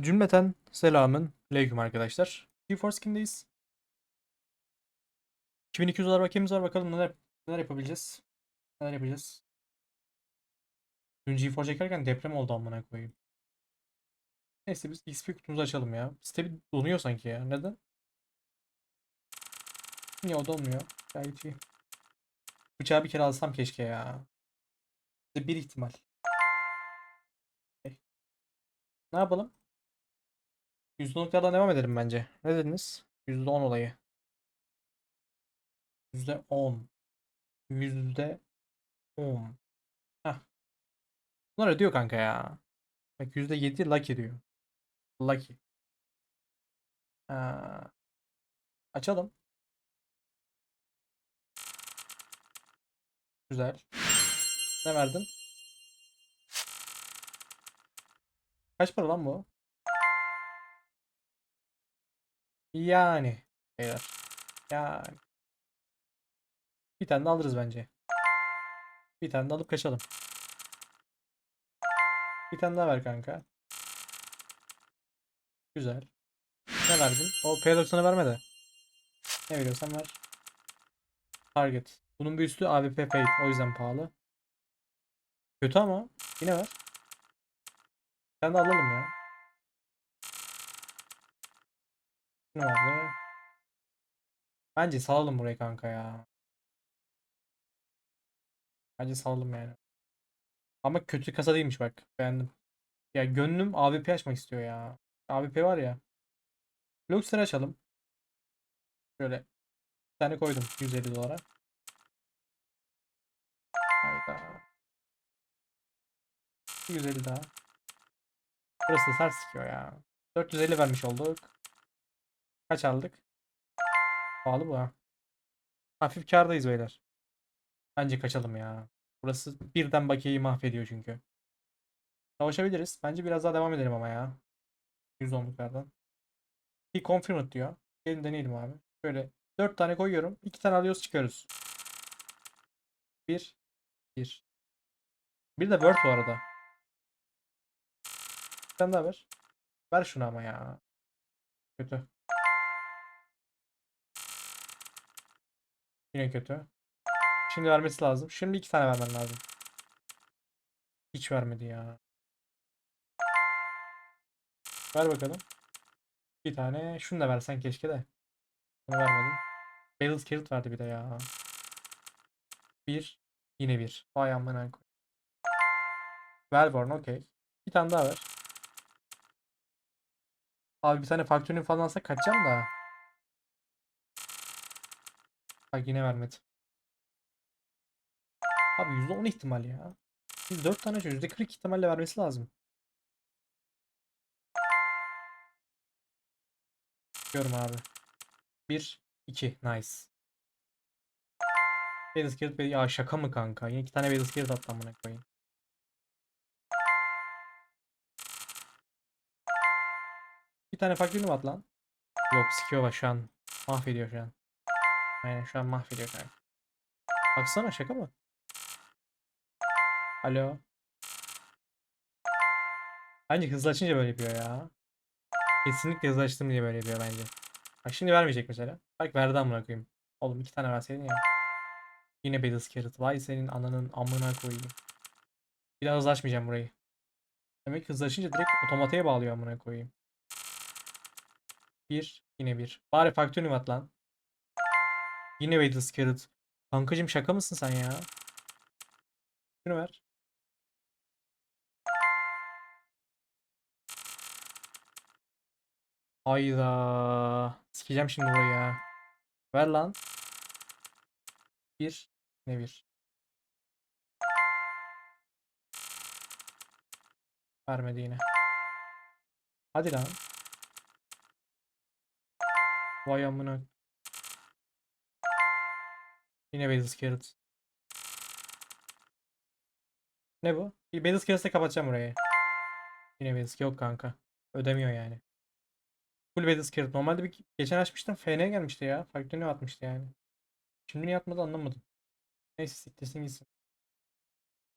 Cümleten selamın aleyküm arkadaşlar. GeForce kimdeyiz? 2200 dolar bakiyemiz var bakalım neler, neler yapabileceğiz. Neler yapacağız. Dün GeForce çekerken deprem oldu amına koyayım. Neyse biz XP kutumuzu açalım ya. Site bir donuyor sanki ya. Neden? Niye o donmuyor? Gayet iyi. Bıçağı bir kere alsam keşke ya. Bir ihtimal. Ne yapalım? %10'luklardan devam edelim bence. Ne dediniz? %10 olayı. %10. %10. Heh. Bunlar ödüyor kanka ya. Bak %7 lucky diyor. Lucky. Ha. Açalım. Güzel. Ne verdin? Kaç para lan bu? Yani. Beyler. Yani. Bir tane de alırız bence. Bir tane de alıp kaçalım. Bir tane daha ver kanka. Güzel. Ne verdin? O P90'ı verme de. Ne veriyorsan ver. Target. Bunun bir üstü AWP paid. O yüzden pahalı. Kötü ama. Yine ver. Bir de alalım ya. Ne? Bence salalım burayı kanka ya. Bence salalım yani. Ama kötü kasa değilmiş bak. Beğendim. Ya gönlüm AWP açmak istiyor ya. AWP var ya. Luxer açalım. Şöyle. Bir tane koydum 150 dolara. Hayda. 150 daha. Burası da sert sikiyor ya. 450 vermiş olduk. Kaç aldık? Pahalı bu ha. Hafif kârdayız beyler. Bence kaçalım ya. Burası birden bakiyeyi mahvediyor çünkü. Savaşabiliriz. Bence biraz daha devam edelim ama ya. 110'luklardan. Bir confirmed diyor. Gelin deneyelim abi. Şöyle 4 tane koyuyorum. 2 tane alıyoruz çıkıyoruz. 1 1 Bir de word bu arada. Tane daha ver. Ver şunu ama ya. Kötü. Yine kötü. Şimdi vermesi lazım. Şimdi iki tane vermen lazım. Hiç vermedi ya. Ver bakalım. Bir tane. Şunu da versen keşke de. Bunu vermedin. Battles Carrot verdi bir de ya. Bir. Yine bir. Vay amına koy. Velborn okey. Bir tane daha ver. Abi bir tane faktörünü falan alsak kaçacağım da. Bak yine vermedi. Abi %10 ihtimal ya. Biz 4 tane açıyoruz. %40 ihtimalle vermesi lazım. Diyorum abi. 1, 2. Nice. Beyaz Bey- Ya şaka mı kanka? Yine iki tane Beyaz Carrot attı amına koyayım. Bir tane farklı mı at lan? Yok sikiyor şu an. Mahvediyor şu an. Aynen şu an mahvediyor kanka. Baksana şaka mı? Alo. Bence hızlı açınca böyle yapıyor ya. Kesinlikle hızlı açtım diye böyle yapıyor bence. Bak şimdi vermeyecek mesela. Bak verdi amına koyayım. Oğlum iki tane verseydin ya. Yine Battle Carrot. Vay senin ananın amına koyayım. Bir daha hızlı açmayacağım burayı. Demek ki hızlı açınca direkt otomatiğe bağlıyor amına koyayım. Bir. Yine bir. Bari faktörünü at lan. Yine Battle Carrot. Kankacım şaka mısın sen ya? Şunu ver. Hayda. Sikeceğim şimdi burayı ya. Ver lan. Bir. Ne bir? Vermedi yine. Hadi lan. Vay amına. Yine Battle Carrot. Ne bu? Battle Carrot'la kapatacağım burayı. Yine Battle yok kanka. Ödemiyor yani. Full Battle Carrot. Normalde bir geçen açmıştım. FN gelmişti ya. Farklı ne atmıştı yani. Şimdi niye atmadı anlamadım. Neyse siktirsin gitsin.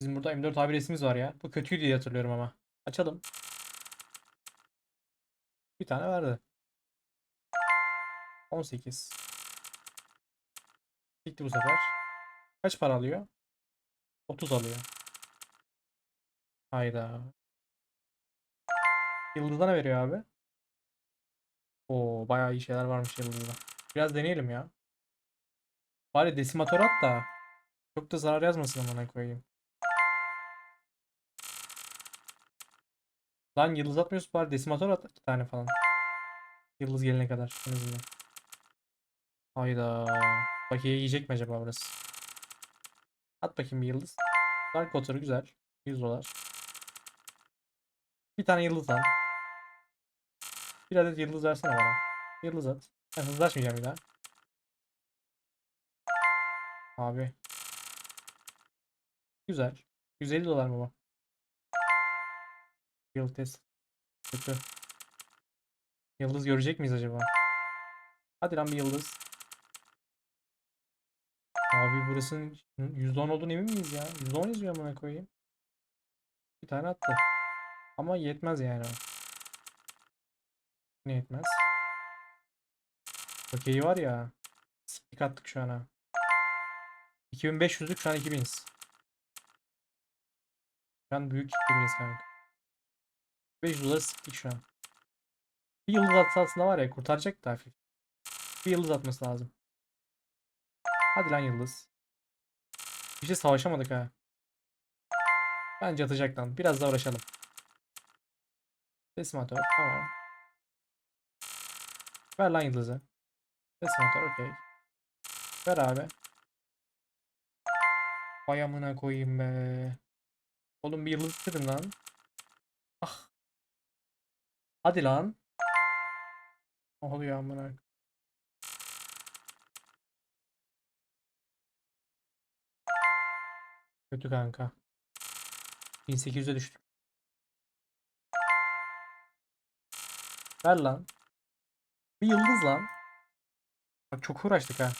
Bizim burada M4 abi resmimiz var ya. Bu kötüydü diye hatırlıyorum ama. Açalım. Bir tane verdi. 18. Gitti bu sefer. Kaç para alıyor? 30 alıyor. Hayda. Yıldız'a ne veriyor abi? Oo bayağı iyi şeyler varmış Yıldız'da. Biraz deneyelim ya. Bari desimatör at da çok da zarar yazmasın amına koyayım. Lan yıldız atmıyorsun bari desimatör at iki tane falan. Yıldız gelene kadar en azından. Hayda. Bakiye yiyecek mi acaba burası? At bakayım bir yıldız. Dark Water güzel. 100 dolar. Bir tane yıldız al. Bir adet yıldız versene bana. Yıldız at. Ben hızlı açmayacağım bir daha. Abi. Güzel. 150 dolar mı bu? Yıldız test. Kötü. Yıldız görecek miyiz acaba? Hadi lan bir yıldız. Abi burasının %10 olduğunu emin miyiz ya? %10 yazıyor amına koyayım. Bir tane attı. Ama yetmez yani. Ne yetmez? Okey var ya. Siktik attık şu ana. 2500'lük şu an 2000'iz. Şu an büyük 2000'iz kanka. 500 doları siktik şu an. Bir yıldız atsa aslında var ya kurtaracak da hafif. Bir yıldız atması lazım. Hadi lan yıldız. Bir şey savaşamadık ha. Bence atacak lan. Biraz daha uğraşalım. Desimatör. Tamam. Ver lan yıldızı. Desimatör okey. Ver abi. Vay amına koyayım be. Oğlum bir yıldız istedim lan. Ah. Hadi lan. Ne oluyor amına? Kötü kanka. 1800'e düştük. Ver lan. Bir yıldız lan. Bak çok uğraştık ha.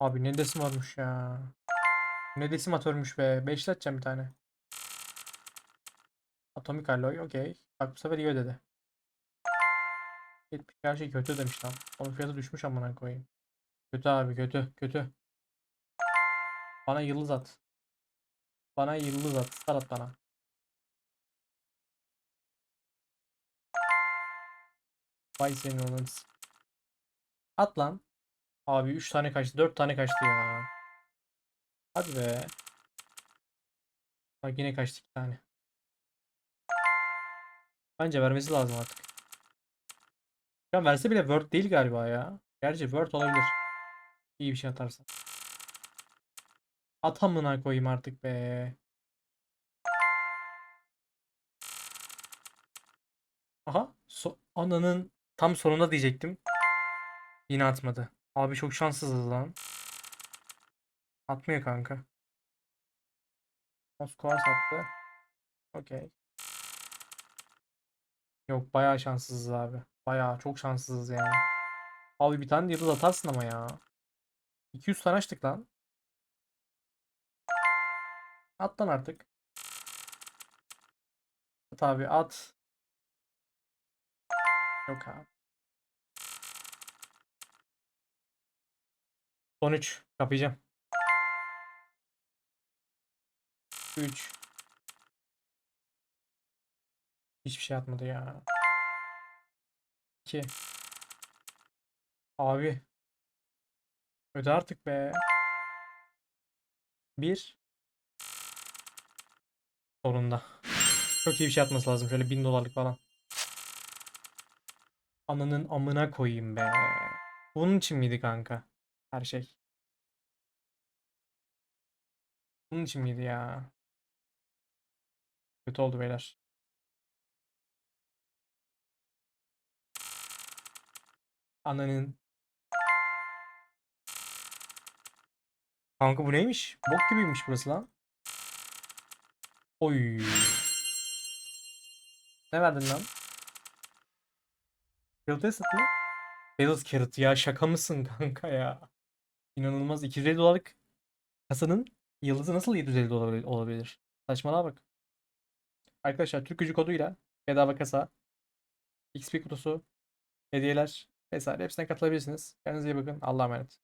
Abi ne desim varmış ya. Ne desim atörmüş be. Beşleteceğim bir tane. Atomik alloy okey. Bak bu sefer iyi ödedi. 70 her şey kötü demiş lan. Onun fiyatı düşmüş amına koyayım. Kötü abi kötü kötü. Bana yıldız at. Bana yıldız at. Star at bana. Vay senin onun. At lan. Abi 3 tane kaçtı. 4 tane kaçtı ya. Hadi be. Bak yine kaçtı 2 tane. Bence vermesi lazım artık. Şu an verse bile Word değil galiba ya. Gerçi Word olabilir. İyi bir şey atarsa. Atamına koyayım artık be. Aha. So ananın tam sonunda diyecektim. Yine atmadı. Abi çok şanssızız lan. Atmıyor kanka. Moskova sattı. Okey. Yok bayağı şanssızız abi. Bayağı çok şanssızız yani. Abi bir tane yıldız atarsın ama ya. 200 tane açtık lan. At lan artık. At abi at. Yok abi. Son 3. Kapayacağım. 3. Hiçbir şey atmadı ya. 2. Abi. Öde artık be. 1. Sonunda. Çok iyi bir şey atması lazım. Şöyle 1000 dolarlık falan. Ananın amına koyayım be. Bunun için miydi kanka? Her şey. Bunun için miydi ya? Kötü oldu beyler. Ananın. Kanka bu neymiş? Bok gibiymiş burası lan. Oy. Ne verdin lan? Carrot Acid mı? Carrot ya şaka mısın kanka ya? İnanılmaz 250 dolarlık kasanın yıldızı nasıl 750 dolar olabilir? Saçmalığa bak. Arkadaşlar Türk gücü koduyla bedava kasa XP kutusu, hediyeler vesaire hepsine katılabilirsiniz. Kendinize iyi bakın. Allah'a emanet.